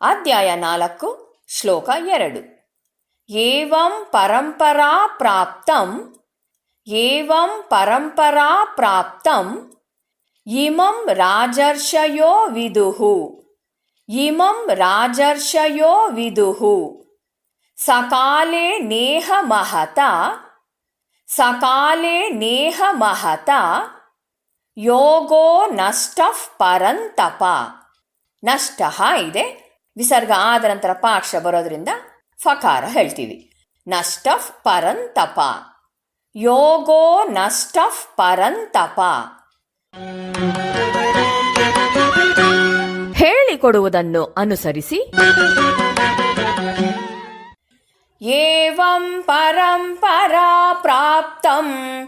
ಅಧ್ಯಾಯ ನಾಲ್ಕು ಶ್ಲೋಕ ಎರಡು ಏವಂ ಪರಂಪರಾ ಪ್ರಾಪ್ತಂ ಏವಂ ಪರಂಪರಾ ಪ್ರಾಪ್ತಂ ಇಮಂ ರಾಜರ್ಷಯೋ ವಿದುಹು ಇಮಂ ರಾಜರ್ಷಯೋ ವಿದುಹು ಸಕಾಲೆ ನೇಹ ಮಹತ, ಸಕಾಲೆ ನೇಹ ಮಹತ, ಯೋಗೋ ನಷ್ಟ ಪರಂತಪ. ನಷ್ಟ ಇದೆ. ವಿಸರ್ಗ ಆದ ನಂತರ ಪಾಕ್ಷ ಬರೋದ್ರಿಂದ ಫಕಾರ ಹೇಳ್ತೀವಿ. ನಷ್ಟ ಪರಂತಪ. ಯೋಗೋ ನಷ್ಟ ಪರಂತಪ. ಹೇಳಿಕೊಡುವುದನ್ನು ಅನುಸರಿಸಿ. एवं परम्परा प्राप्तम्।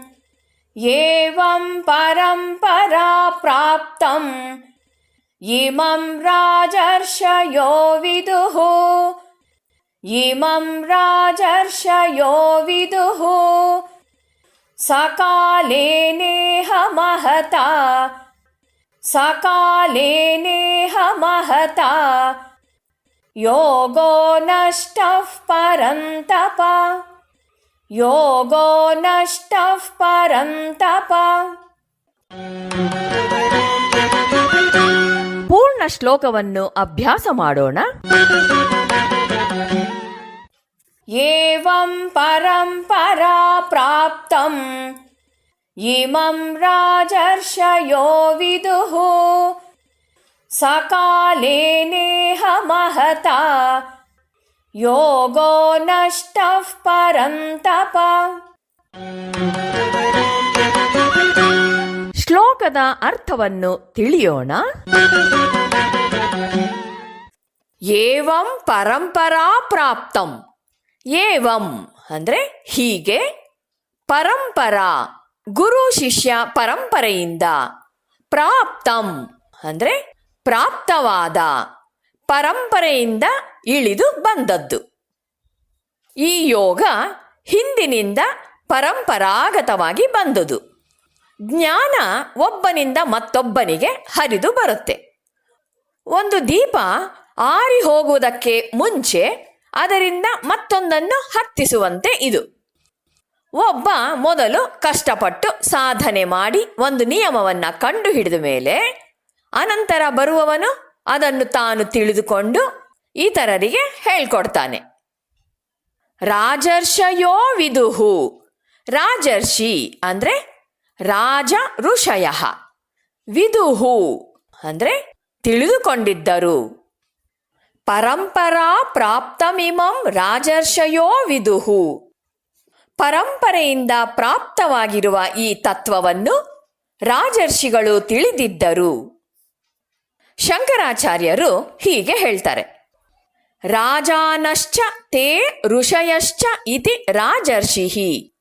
एवं परम्परा प्राप्तम्। इमं राजर्षयो विदुः। इमं राजर्षयो विदुः। सकाले नेह महता सकाले नेह महता ಯೋಗೋ ನಷ್ಟ ಪರಂತಪ. ಯೋಗೋ ನಷ್ಟ ಪರಂತಪ. ಪೂರ್ಣ ಶ್ಲೋಕವನ್ನು ಅಭ್ಯಾಸ ಮಾಡೋಣ. ಏವಂ ಪರಂಪರಾ ಪ್ರಾಪ್ತಂ. ಇಮಂ ರಾಜರ್ಷಯೋ ವಿದುಃ. ಸಕಾಲೇ ನೇಹ ಮಹತ. ಯೋಗೋ ನಷ್ಟ ಪರಂತಪ. ಶ್ಲೋಕದ ಅರ್ಥವನ್ನು ತಿಳಿಯೋಣ. ಏವಂ ಪರಂಪರಾ ಪ್ರಾಪ್ತಂ. ಏವಂ ಅಂದ್ರೆ ಹೀಗೆ. ಪರಂಪರಾ, ಗುರು ಶಿಷ್ಯ ಪರಂಪರೆಯಿಂದ ಪ್ರಾಪ್ತಂ ಅಂದ್ರೆ ಪ್ರಾಪ್ತವಾದ ಪರಂಪರೆಯಿಂದ ಇಳಿದು ಬಂದದ್ದು. ಈ ಯೋಗ ಹಿಂದಿನಿಂದ ಪರಂಪರಾಗತವಾಗಿ ಬಂದುದು. ಜ್ಞಾನ ಒಬ್ಬನಿಂದ ಮತ್ತೊಬ್ಬನಿಗೆ ಹರಿದು ಬರುತ್ತೆ. ಒಂದು ದೀಪ ಆರಿ ಹೋಗುವುದಕ್ಕೆ ಮುಂಚೆ ಅದರಿಂದ ಮತ್ತೊಂದನ್ನು ಹತ್ತಿಸುವಂತೆ ಇದು. ಒಬ್ಬ ಮೊದಲು ಕಷ್ಟಪಟ್ಟು ಸಾಧನೆ ಮಾಡಿ ಒಂದು ನಿಯಮವನ್ನು ಕಂಡುಹಿಡಿದ ಮೇಲೆ ಅನಂತರ ಬರುವವನು ಅದನ್ನು ತಾನು ತಿಳಿದುಕೊಂಡು ಇತರರಿಗೆ ಹೇಳ್ಕೊಡ್ತಾನೆ. ರಾಜರ್ಷಯೋ ವಿದುಹು. ರಾಜರ್ಷಿ ಅಂದ್ರೆ ರಾಜ ಋಷಯ. ವಿದುಹು ಅಂದ್ರೆ ತಿಳಿದುಕೊಂಡಿದ್ದರು. ಪರಂಪರಾ ಪ್ರಾಪ್ತಮಿಮಂ ರಾಜರ್ಷಯೋ ವಿದುಹು. ಪರಂಪರೆಯಿಂದ ಪ್ರಾಪ್ತವಾಗಿರುವ ಈ ತತ್ವವನ್ನು ರಾಜರ್ಷಿಗಳು ತಿಳಿದಿದ್ದರು. ಶಂಕರಾಚಾರ್ಯರು ಹೀಗೆ ಹೇಳ್ತಾರೆ. ರಾಜಾನಶ್ಚ ತೇ ಋಷಯಶ್ಚ ಇತಿ ರಾಜರ್ಷಿಹಿ.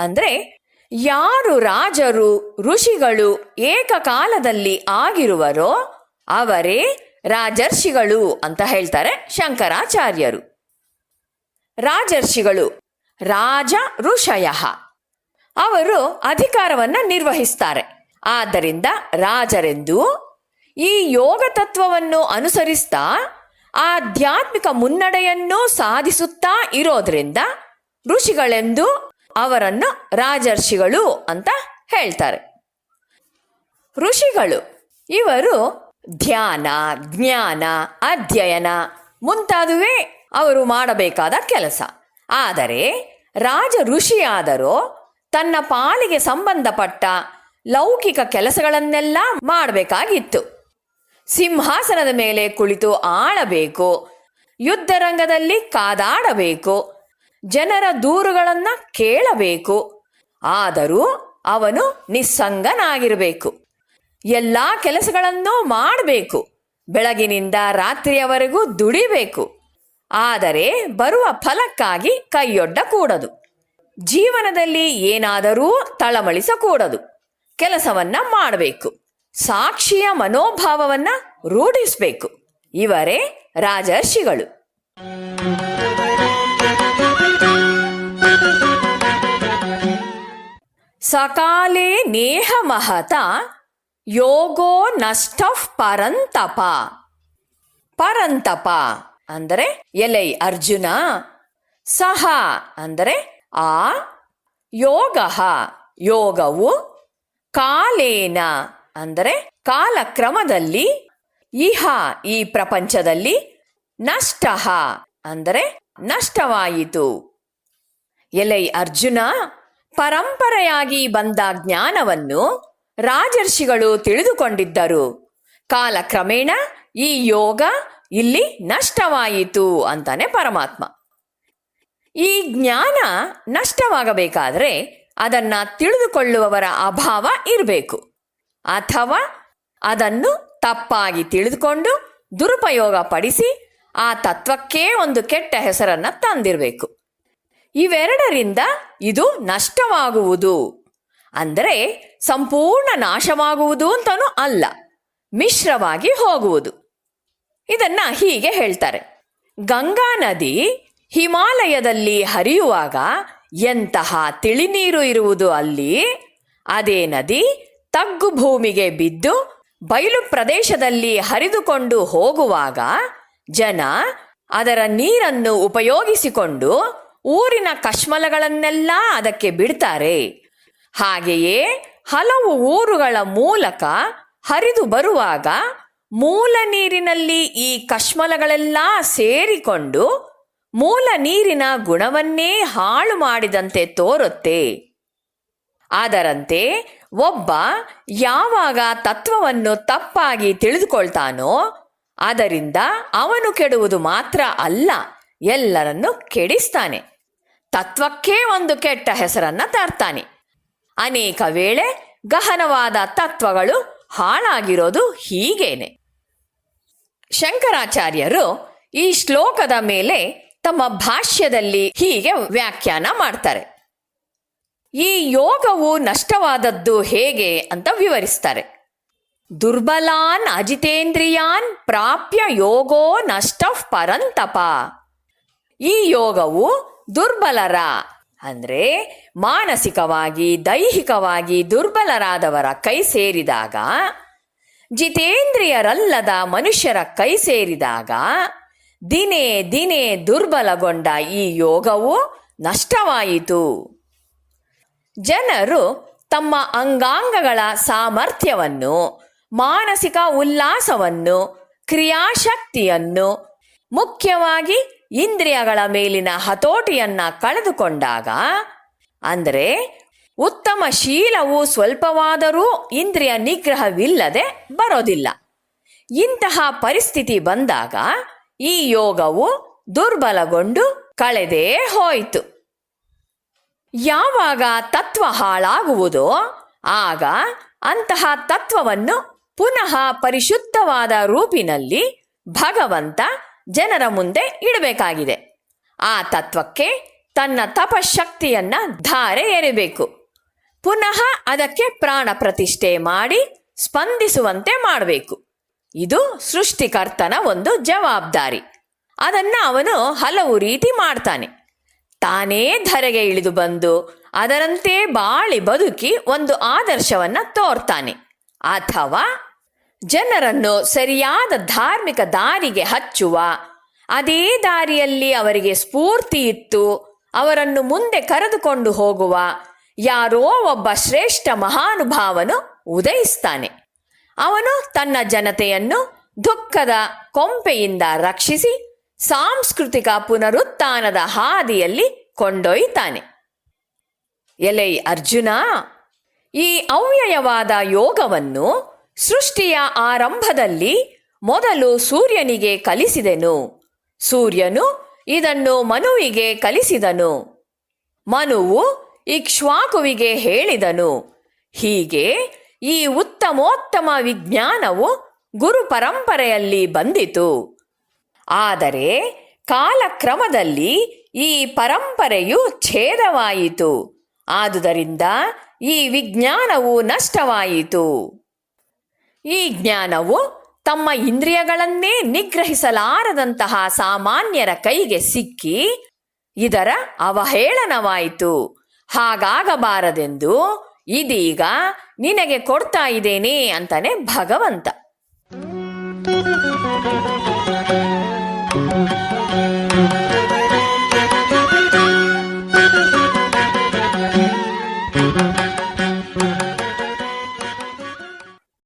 ಅಂದ್ರೆ ಯಾರು ರಾಜರು, ಋಷಿಗಳು ಏಕಕಾಲದಲ್ಲಿ ಆಗಿರುವರೋ ಅವರೇ ರಾಜರ್ಷಿಗಳು ಅಂತ ಹೇಳ್ತಾರೆ ಶಂಕರಾಚಾರ್ಯರು. ರಾಜರ್ಷಿಗಳು ರಾಜ ಋಷಯ. ಅವರು ಅಧಿಕಾರವನ್ನ ನಿರ್ವಹಿಸ್ತಾರೆ. ಆದ್ದರಿಂದ ರಾಜರೆಂದು ಈ ಯೋಗ ತತ್ವವನ್ನು ಅನುಸರಿಸ್ತಾ ಆಧ್ಯಾತ್ಮಿಕ ಮುನ್ನಡೆಯನ್ನು ಸಾಧಿಸುತ್ತಾ ಇರೋದ್ರಿಂದ ಋಷಿಗಳೆಂದು ಅವರನ್ನು ರಾಜರ್ಷಿಗಳು ಅಂತ ಹೇಳ್ತಾರೆ. ಋಷಿಗಳು ಇವರು ಧ್ಯಾನ, ಜ್ಞಾನ, ಅಧ್ಯಯನ ಮುಂತಾದುವೇ ಅವರು ಮಾಡಬೇಕಾದ ಕೆಲಸ. ಆದರೆ ರಾಜ ಋಷಿಯಾದರೂ ತನ್ನ ಪಾಲಿಗೆ ಸಂಬಂಧಪಟ್ಟ ಲೌಕಿಕ ಕೆಲಸಗಳನ್ನೆಲ್ಲ ಮಾಡಬೇಕಾಗಿತ್ತು. ಸಿಂಹಾಸನದ ಮೇಲೆ ಕುಳಿತು ಆಳಬೇಕು. ಯುದ್ಧರಂಗದಲ್ಲಿ ಕಾದಾಡಬೇಕು. ಜನರ ದೂರುಗಳನ್ನ ಕೇಳಬೇಕು. ಆದರೂ ಅವನು ನಿಸ್ಸಂಗನಾಗಿರಬೇಕು. ಎಲ್ಲ ಕೆಲಸಗಳನ್ನು ಮಾಡಬೇಕು. ಬೆಳಗಿನಿಂದ ರಾತ್ರಿಯವರೆಗೂ ದುಡಿಬೇಕು. ಆದರೆ ಬರುವ ಫಲಕ್ಕಾಗಿ ಕೈಯೊಡ್ಡ ಕೂಡದು. ಜೀವನದಲ್ಲಿ ಏನಾದರೂ ತಳಮಳಿಸಕೂಡದು. ಕೆಲಸವನ್ನ ಮಾಡಬೇಕು. ಸಾಕ್ಷಿಯ ಮನೋಭಾವವನ್ನ ರೂಢಿಸಬೇಕು. ಇವರೇ ರಾಜರ್ಷಿಗಳು. ಸಕಾಲೇ ನೇಹ ಮಹತ, ಯೋಗೋ ನಷ್ಟ ಪರಂತಪ. ಪರಂತಪ ಅಂದರೆ ಎಲೈ ಅರ್ಜುನ, ಸಹ ಅಂದರೆ ಆ ಯೋಗ, ಯೋಗವು ಕಾಲೇನ. ಅಂದರೆ ಕಾಲಕ್ರಮದಲ್ಲಿ ಇಹ ಈ ಪ್ರಪಂಚದಲ್ಲಿ ನಷ್ಟ ಅಂದರೆ ನಷ್ಟವಾಯಿತು. ಎಲೈ ಅರ್ಜುನ ಪರಂಪರೆಯಾಗಿ ಬಂದ ಜ್ಞಾನವನ್ನು ರಾಜರ್ಷಿಗಳು ತಿಳಿದುಕೊಂಡಿದ್ದರು. ಕಾಲಕ್ರಮೇಣ ಈ ಯೋಗ ಇಲ್ಲಿ ನಷ್ಟವಾಯಿತು ಅಂತಾನೆ ಪರಮಾತ್ಮ. ಈ ಜ್ಞಾನ ನಷ್ಟವಾಗಬೇಕಾದರೆ ಅದನ್ನ ತಿಳಿದುಕೊಳ್ಳುವವರ ಅಭಾವ ಇರಬೇಕು. ಅಥವಾ ಅದನ್ನು ತಪ್ಪಾಗಿ ತಿಳಿದುಕೊಂಡು ದುರುಪಯೋಗ ಪಡಿಸಿ ಆ ತತ್ವಕ್ಕೇ ಒಂದು ಕೆಟ್ಟ ಹೆಸರನ್ನ ತಂದಿರಬೇಕು. ಇವೆರಡರಿಂದ ಇದು ನಷ್ಟವಾಗುವುದು. ಅಂದರೆ ಸಂಪೂರ್ಣ ನಾಶವಾಗುವುದು ಅಂತನೂ ಅಲ್ಲ, ಮಿಶ್ರವಾಗಿ ಹೋಗುವುದು. ಇದನ್ನ ಹೀಗೆ ಹೇಳ್ತಾರೆ. ಗಂಗಾ ನದಿ ಹಿಮಾಲಯದಲ್ಲಿ ಹರಿಯುವಾಗ ಎಂತಹ ತಿಳಿನೀರು ಇರುವುದು ಅಲ್ಲಿ, ಅದೇ ನದಿ ತಗ್ಗು ಭೂಮಿಗೆ ಬಿದ್ದು ಬಯಲು ಪ್ರದೇಶದಲ್ಲಿ ಹರಿದುಕೊಂಡು ಹೋಗುವಾಗ ಜನ ಅದರ ನೀರನ್ನು ಉಪಯೋಗಿಸಿಕೊಂಡು ಊರಿನ ಕಶ್ಮಲಗಳನ್ನೆಲ್ಲ ಅದಕ್ಕೆ ಬಿಡ್ತಾರೆ. ಹಾಗೆಯೇ ಹಲವು ಊರುಗಳ ಮೂಲಕ ಹರಿದು ಬರುವಾಗ ಮೂಲ ನೀರಿನಲ್ಲಿ ಈ ಕಶ್ಮಲಗಳೆಲ್ಲ ಸೇರಿಕೊಂಡು ಮೂಲ ನೀರಿನ ಗುಣವನ್ನೇ ಹಾಳು ಮಾಡಿದಂತೆ ತೋರುತ್ತೆ. ಅದರಂತೆ ಒಬ್ಬ ಯಾವಾಗ ತತ್ವವನ್ನು ತಪ್ಪಾಗಿ ತಿಳಿದುಕೊಳ್ತಾನೋ ಅದರಿಂದ ಅವನು ಕೆಡುವುದು ಮಾತ್ರ ಅಲ್ಲ, ಎಲ್ಲರನ್ನು ಕೆಡಿಸ್ತಾನೆ. ತತ್ವಕ್ಕೇ ಒಂದು ಕೆಟ್ಟ ಹೆಸರನ್ನ ತರ್ತಾನೆ. ಅನೇಕ ವೇಳೆ ಗಹನವಾದ ತತ್ವಗಳು ಹಾಳಾಗಿರೋದು ಹೀಗೇನೆ. ಶಂಕರಾಚಾರ್ಯರು ಈ ಶ್ಲೋಕದ ಮೇಲೆ ತಮ್ಮ ಭಾಷ್ಯದಲ್ಲಿ ಹೀಗೆ ವ್ಯಾಖ್ಯಾನ ಮಾಡ್ತಾರೆ. ಈ ಯೋಗವು ನಷ್ಟವಾದದ್ದು ಹೇಗೆ ಅಂತ ವಿವರಿಸ್ತಾರೆ. ದುರ್ಬಲಾನ್ ಅಜಿತೇಂದ್ರಿಯಾನ್ ಪ್ರಾಪ್ಯ ಯೋಗೋ ನಷ್ಟ ಪರಂತಪ. ಈ ಯೋಗವು ದುರ್ಬಲರ, ಅಂದ್ರೆ ಮಾನಸಿಕವಾಗಿ, ದೈಹಿಕವಾಗಿ ದುರ್ಬಲರಾದವರ ಕೈ ಸೇರಿದಾಗ, ಜಿತೇಂದ್ರಿಯರಲ್ಲದ ಮನುಷ್ಯರ ಕೈ ಸೇರಿದಾಗ, ದಿನೇ ದಿನೇ ದುರ್ಬಲಗೊಂಡ ಈ ಯೋಗವು ನಷ್ಟವಾಯಿತು. ಜನರು ತಮ್ಮ ಅಂಗಾಂಗಗಳ ಸಾಮರ್ಥ್ಯವನ್ನು, ಮಾನಸಿಕ ಉಲ್ಲಾಸವನ್ನು, ಕ್ರಿಯಾಶಕ್ತಿಯನ್ನು, ಮುಖ್ಯವಾಗಿ ಇಂದ್ರಿಯಗಳ ಮೇಲಿನ ಹತೋಟಿಯನ್ನ ಕಳೆದುಕೊಂಡಾಗ, ಅಂದರೆ ಉತ್ತಮ ಶೀಲವು ಸ್ವಲ್ಪವಾದರೂ ಇಂದ್ರಿಯ ನಿಗ್ರಹವಿಲ್ಲದೆ ಬರೋದಿಲ್ಲ. ಇಂತಹ ಪರಿಸ್ಥಿತಿ ಬಂದಾಗ ಈ ಯೋಗವು ದುರ್ಬಲಗೊಂಡು ಕಳೆದೇ ಹೋಯಿತು. ಯಾವಾಗ ತತ್ವ ಹಾಳಾಗುವುದೋ ಆಗ ಅಂತಹ ತತ್ವವನ್ನು ಪುನಃ ಪರಿಶುದ್ಧವಾದ ರೂಪಿನಲ್ಲಿ ಭಗವಂತ ಜನರ ಮುಂದೆ ಇಡಬೇಕಾಗಿದೆ. ಆ ತತ್ವಕ್ಕೆ ತನ್ನ ತಪಶಕ್ತಿಯನ್ನ ಧಾರೆ ಎರೆಬೇಕು. ಪುನಃ ಅದಕ್ಕೆ ಪ್ರಾಣ ಪ್ರತಿಷ್ಠೆ ಮಾಡಿ ಸ್ಪಂದಿಸುವಂತೆ ಮಾಡಬೇಕು. ಇದು ಸೃಷ್ಟಿಕರ್ತನ ಒಂದು ಜವಾಬ್ದಾರಿ. ಅದನ್ನ ಅವನು ಹಲವು ರೀತಿ ಮಾಡ್ತಾನೆ. ತಾನೇ ಧರೆಗೆ ಇಳಿದು ಬಂದು, ಅದರಂತೆ ಬಾಳಿ ಬದುಕಿ ಒಂದು ಆದರ್ಶವನ್ನ ತೋರ್ತಾನೆ. ಅಥವಾ ಜನರನ್ನು ಸರಿಯಾದ ಧಾರ್ಮಿಕ ದಾರಿಗೆ ಹಚ್ಚುವ, ಅದೇ ದಾರಿಯಲ್ಲಿ ಅವರಿಗೆ ಸ್ಫೂರ್ತಿ ಇತ್ತು ಅವರನ್ನು ಮುಂದೆ ಕರೆದುಕೊಂಡು ಹೋಗುವ ಯಾರೋ ಒಬ್ಬ ಶ್ರೇಷ್ಠ ಮಹಾನುಭಾವನು ಉದಯಿಸ್ತಾನೆ. ಅವನು ತನ್ನ ಜನತೆಯನ್ನು ದುಃಖದ ಕೊಂಪೆಯಿಂದ ರಕ್ಷಿಸಿ ಸಾಂಸ್ಕೃತಿಕ ಪುನರುತ್ಥಾನದ ಹಾದಿಯಲ್ಲಿ ಕೊಂಡೊಯ್ತಾನೆ ಎಲೈ ಅರ್ಜುನ, ಈ ಅವ್ಯಯವಾದ ಯೋಗವನ್ನು ಸೃಷ್ಟಿಯ ಆರಂಭದಲ್ಲಿ ಮೊದಲು ಸೂರ್ಯನಿಗೆ ಕಲಿಸಿದೆನು. ಸೂರ್ಯನು ಇದನ್ನು ಮನುವಿಗೆ ಕಲಿಸಿದನು. ಮನುವು ಇಕ್ಷ್ವಾಕುವಿಗೆ ಹೇಳಿದನು. ಹೀಗೆ ಈ ಉತ್ತಮೋತ್ತಮ ವಿಜ್ಞಾನವು ಗುರು ಪರಂಪರೆಯಲ್ಲಿ ಬಂದಿತು. ಆದರೆ ಕಾಲಕ್ರಮದಲ್ಲಿ ಈ ಪರಂಪರೆಯು ಛೇದವಾಯಿತು. ಆದುದರಿಂದ ಈ ವಿಜ್ಞಾನವು ನಷ್ಟವಾಯಿತು. ಈ ಜ್ಞಾನವು ತಮ್ಮ ಇಂದ್ರಿಯಗಳನ್ನೇ ನಿಗ್ರಹಿಸಲಾರದಂತಹ ಸಾಮಾನ್ಯರ ಕೈಗೆ ಸಿಕ್ಕಿ ಇದರ ಅವಹೇಳನವಾಯಿತು. ಹಾಗಾಗಬಾರದೆಂದು ಇದೀಗ ನಿನಗೆ ಕೊಡ್ತಾ ಇದ್ದೇನೆ ಅಂತಾನೆ ಭಗವಂತ.